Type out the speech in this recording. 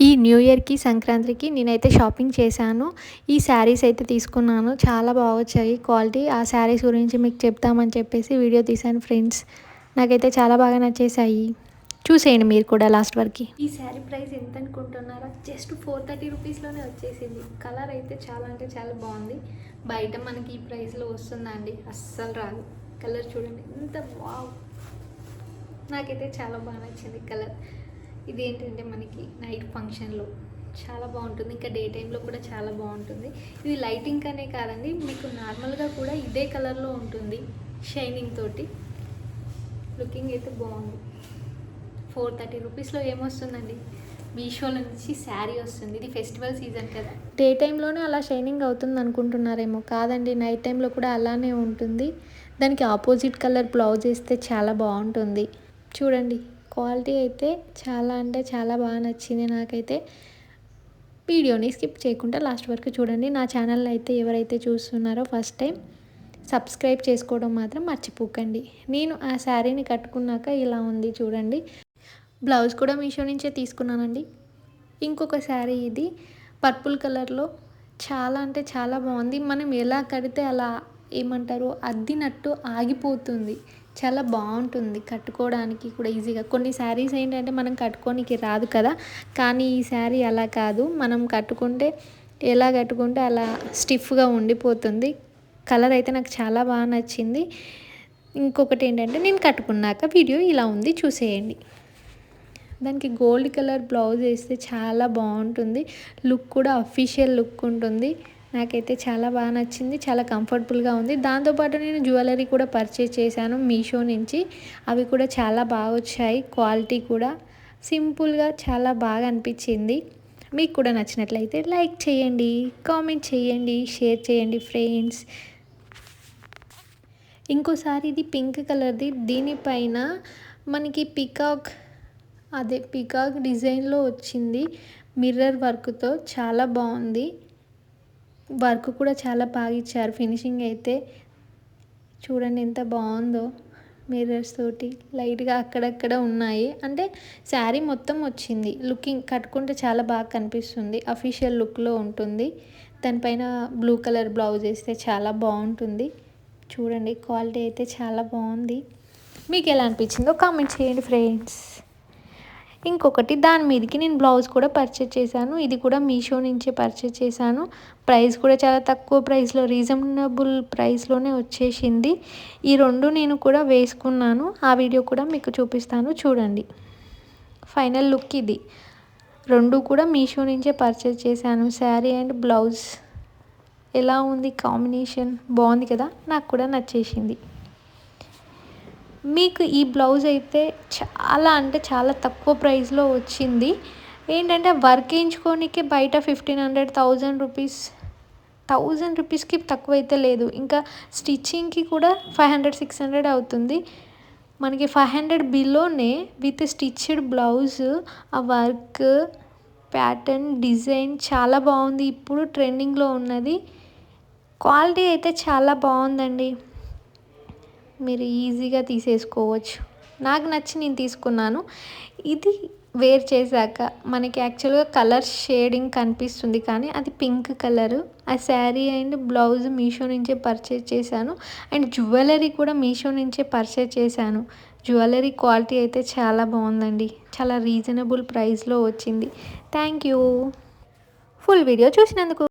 ఈ న్యూ ఇయర్కి సంక్రాంతికి నేనైతే షాపింగ్ చేశాను. ఈ శారీస్ అయితే తీసుకున్నాను. చాలా బాగా వచ్చాయి క్వాలిటీ ఆ శారీస్ గురించి మీకు చెప్తామని చెప్పేసి వీడియో తీశాను ఫ్రెండ్స్. నాకైతే చాలా బాగా నచ్చేసాయి చూసేయండి మీరు కూడా లాస్ట్ వరకు. ఈ శారీ ప్రైస్ ఎంత అనుకుంటున్నారా? జస్ట్ ఫోర్ థర్టీ రూపీస్లోనే వచ్చేసింది. కలర్ అయితే చాలా అంటే చాలా బాగుంది. బయట మనకి ఈ ప్రైస్లో వస్తుందండి. అస్సలు రాదు. కలర్ చూడండి. ఎంత బాగు నాకైతే చాలా బాగా నచ్చింది కలర్. ఇది ఏంటంటే మనకి నైట్ ఫంక్షన్లో చాలా బాగుంటుంది. ఇంకా డే టైంలో కూడా చాలా బాగుంటుంది. ఇది లైటింగ్ అనే కాదండి మీకు నార్మల్గా కూడా ఇదే కలర్లో ఉంటుంది షైనింగ్ తోటి. లుకింగ్ అయితే బాగుంది. ఫోర్ థర్టీ రూపీస్లో ఏమొస్తుందండి? మీషోలో నుంచి శారీ వస్తుంది. ఇది ఫెస్టివల్ సీజన్ కదా. డే టైంలోనే అలా షైనింగ్ అవుతుంది అనుకుంటున్నారేమో. కాదండి నైట్ టైంలో కూడా అలానే ఉంటుంది. దానికి ఆపోజిట్ కలర్ బ్లౌజ్ వేస్తే చాలా బాగుంటుంది. చూడండి. క్వాలిటీ అయితే చాలా అంటే చాలా బాగా నచ్చింది నాకైతే. వీడియోని స్కిప్ చేయకుండా లాస్ట్ వరకు చూడండి. నా ఛానల్ అయితే ఎవరైతే చూస్తున్నారో ఫస్ట్ టైం సబ్స్క్రైబ్ చేసుకోవడం మాత్రం మర్చిపోకండి. నేను ఆ శారీని కట్టుకున్నాక ఇలా ఉంది చూడండి. బ్లౌజ్ కూడా మీషో నుంచే తీసుకున్నానండి. ఇంకొక శారీ ఇది. పర్పుల్ కలర్లో చాలా అంటే చాలా బాగుంది. మనం ఎలా కడితే అలా ఏమంటారు? అద్దినట్టు ఆగిపోతుంది. చాలా బాగుంటుంది కట్టుకోవడానికి కూడా ఈజీగా. కొన్ని శారీస్ ఏంటంటే మనం కట్టుకోనికి రాదు కదా. కానీ ఈ శారీ అలా కాదు. మనం కట్టుకుంటే ఎలా కట్టుకుంటే అలా స్టిఫ్గా ఉండిపోతుంది. కలర్ అయితే నాకు చాలా బాగా నచ్చింది. ఇంకొకటి ఏంటంటే నేను కట్టుకున్నాక వీడియో ఇలా ఉంది చూసేయండి. దానికి గోల్డ్ కలర్ బ్లౌజ్ వేస్తే చాలా బాగుంటుంది. లుక్ కూడా అఫీషియల్ లుక్ ఉంటుంది. నాకైతే చాలా బాగా నచ్చింది చాలా కంఫర్టబుల్గా ఉంది. దాంతోపాటు నేను జ్యువెలరీ కూడా పర్చేస్ చేశాను మీషో నుంచి. అవి కూడా చాలా బాగా వచ్చాయి క్వాలిటీ కూడా సింపుల్గా చాలా బాగా అనిపించింది. మీకు కూడా నచ్చినట్లయితే లైక్ చేయండి కామెంట్ చేయండి షేర్ చేయండి ఫ్రెండ్స్ ఇంకోసారి ఇది పింక్ కలర్ది దీనిపైన మనకి పికాక్ అదే పికాక్ డిజైన్లో వచ్చింది. మిర్రర్ వర్క్తో చాలా బాగుంది. వర్క్ కూడా చాలా బాగా ఇచ్చారు. ఫినిషింగ్ అయితే చూడండి ఎంత బాగుందో మిర్రర్స్ తోటి. లైట్గా అక్కడక్కడ ఉన్నాయి. అంటే శారీ మొత్తం వచ్చింది. లుకింగ్ కట్టుకుంటే చాలా బాగా కనిపిస్తుంది. అఫీషియల్ లుక్లో ఉంటుంది. దానిపైన బ్లూ కలర్ బ్లౌజ్ వేస్తే చాలా బాగుంటుంది. చూడండి క్వాలిటీ అయితే చాలా బాగుంది. మీకు ఎలా అనిపించిందో కామెంట్ చేయండి ఫ్రెండ్స్ ఇంకొకటి దాని మీదకి నేను బ్లౌజ్ కూడా పర్చేజ్ చేశాను. ఇది కూడా మీషో నుంచే పర్చేజ్ చేశాను. ప్రైస్ కూడా చాలా తక్కువ ప్రైస్లో రీజనబుల్ ప్రైస్లోనే వచ్చేసింది. ఈ రెండు నేను కూడా వేసుకున్నాను. ఆ వీడియో కూడా మీకు చూపిస్తాను. చూడండి. ఫైనల్ లుక్ ఇది. రెండు కూడా మీషో నుంచే పర్చేజ్ చేశాను. Sari and blouse. ఎలా ఉంది కాంబినేషన్? బాగుంది కదా? నాకు కూడా నచ్చేసింది. మీకు ఈ బ్లౌజ్ అయితే చాలా అంటే చాలా తక్కువ ప్రైస్లో వచ్చింది. ఏంటంటే వర్క్ వేయించుకోనికి బయట fifteen hundred thousand rupees thousand రూపీస్కి తక్కువ అయితే లేదు. ఇంకా స్టిచ్చింగ్కి కూడా ఫైవ్ హండ్రెడ్ సిక్స్ హండ్రెడ్ అవుతుంది. మనకి ఫైవ్ హండ్రెడ్ బిలోనే విత్ స్టిచ్డ్ బ్లౌజ్ ఆ వర్క్ ప్యాటర్న్ డిజైన్ చాలా బాగుంది. ఇప్పుడు ట్రెండింగ్లో ఉన్నది. క్వాలిటీ అయితే చాలా బాగుందండి. మీరు ఈజీగా తీసేసుకోవచ్చు. నాకు నచ్చి నేను తీసుకున్నాను. ఇది వేర్ చేశాక మనకి యాక్చువల్గా కలర్ షేడింగ్ కనిపిస్తుంది కానీ అది పింక్ కలర్. ఆ శారీ అండ్ బ్లౌజ్ మీషో నుంచే పర్చేజ్ చేశాను. అండ్ జ్యువెలరీ కూడా మీషో నుంచే పర్చేజ్ చేశాను. జ్యువెలరీ క్వాలిటీ అయితే చాలా బాగుందండి. చాలా రీజనబుల్ ప్రైస్లో వచ్చింది. Thank you. ఫుల్ వీడియో చూసినందుకు